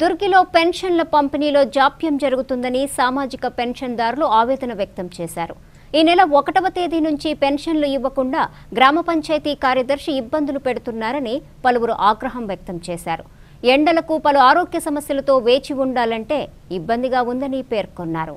దుర్గిలో పెన్షన్ల పంపిణీలో జాప్యం జరుగుతుందని సామాజిక పెన్షన్దారులు ఆవేదన వ్యక్తం చేశారు. ఈ నెల ఒకటవ తేదీ నుంచి పెన్షన్లు ఇవ్వకుండా గ్రామ పంచాయతీ కార్యదర్శి ఇబ్బందులు పెడుతున్నారని పలువురు ఆగ్రహం వ్యక్తం చేశారు. ఎండలకు పలు ఆరోగ్య సమస్యలతో వేచి ఉండాలంటే ఇబ్బందిగా ఉందని పేర్కొన్నారు.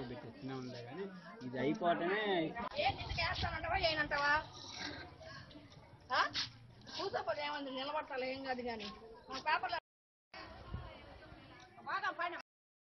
చెబుతున్నాడు కూర్చోబెట్టి ఉండే కానీ ఇది అయిపోవటమే ఏమంది? నిలబట్టాలి ఏం కాదు కానీ. పేపర్లో బాగా పైన